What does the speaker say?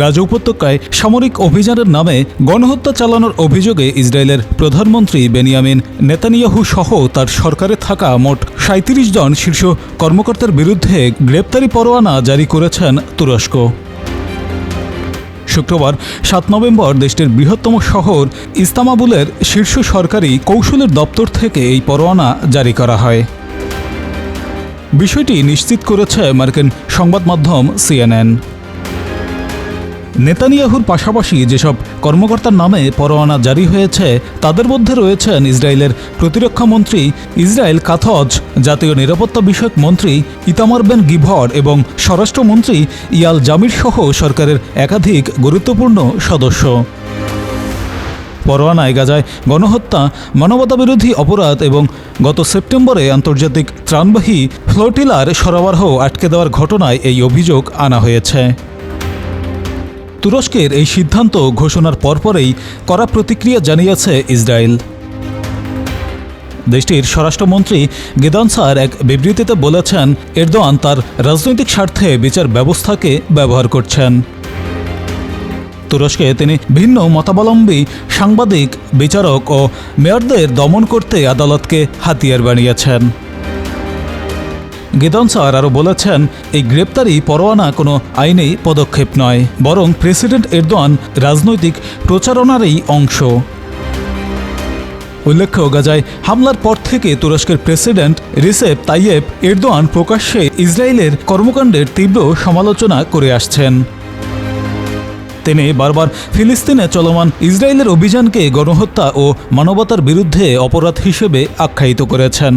গাজা উপত্যকায় সামরিক অভিযানের নামে গণহত্যা চালানোর অভিযোগে ইসরায়েলের প্রধানমন্ত্রী বেনিয়ামিন নেতানিয়াহু সহ তার সরকারে থাকা মোট সাঁত্রিশ জন শীর্ষ কর্মকর্তার বিরুদ্ধে গ্রেপ্তারি পরোয়ানা জারি করেছেন তুরস্ক। শুক্রবার সাত নভেম্বর দেশটির বৃহত্তম শহর ইস্তামাবুলের শীর্ষ সরকারি কৌশলের দপ্তর থেকে এই পরোয়ানা জারি করা হয়। বিষয়টি নিশ্চিত করেছে মার্কিন সংবাদ মাধ্যম সিএনএন। নেতানিয়াহুর পাশাপাশি যেসব কর্মকর্তার নামে পরোয়ানা জারি হয়েছে, তাদের মধ্যে রয়েছেন ইসরায়েলের প্রতিরক্ষা মন্ত্রী ইসরায়েল কাথজ, জাতীয় নিরাপত্তা বিষয়ক মন্ত্রী ইতামার বেন গিভর এবং স্বরাষ্ট্রমন্ত্রী ইয়াল জামির সহ সরকারের একাধিক গুরুত্বপূর্ণ সদস্য। পরোয়ানায় গাজায় গণহত্যা, মানবতাবিরোধী অপরাধ এবং গত সেপ্টেম্বরে আন্তর্জাতিক ত্রাণবাহী ফ্লোটিলার সরবরাহ আটকে দেওয়ার ঘটনায় এই অভিযোগ আনা হয়েছে। তুরস্কের এই সিদ্ধান্ত ঘোষণার পরপরেই কড়া প্রতিক্রিয়া জানিয়েছে ইসরায়েল। দেশটির স্বরাষ্ট্রমন্ত্রী গেদান সার এক বিবৃতিতে বলেছেন, এরদোয়ান তার রাজনৈতিক স্বার্থে বিচার ব্যবস্থাকে ব্যবহার করছেন। তুরস্কে তিনি ভিন্ন মতাবলম্বী সাংবাদিক, বিচারক ও মেয়রদের দমন করতে আদালতকে হাতিয়ার বানিয়েছেন। গেদন স্যার আরও বলেছেন, এই গ্রেপ্তারি পরোয়ানা কোনো আইনেই পদক্ষেপ নয়, বরং প্রেসিডেন্ট এরদোয়ান রাজনৈতিক প্রচারণারই অংশ। উল্লেখ্য, গাজায় হামলার পর থেকে তুরস্কের প্রেসিডেন্ট রিসেপ তাইয়েব এরদোয়ান প্রকাশ্যে ইসরায়েলের কর্মকাণ্ডের তীব্র সমালোচনা করে আসছেন। তিনি বারবার ফিলিস্তিনে চলমান ইসরায়েলের অভিযানকে গণহত্যা ও মানবতার বিরুদ্ধে অপরাধ হিসেবে আখ্যায়িত করেছেন।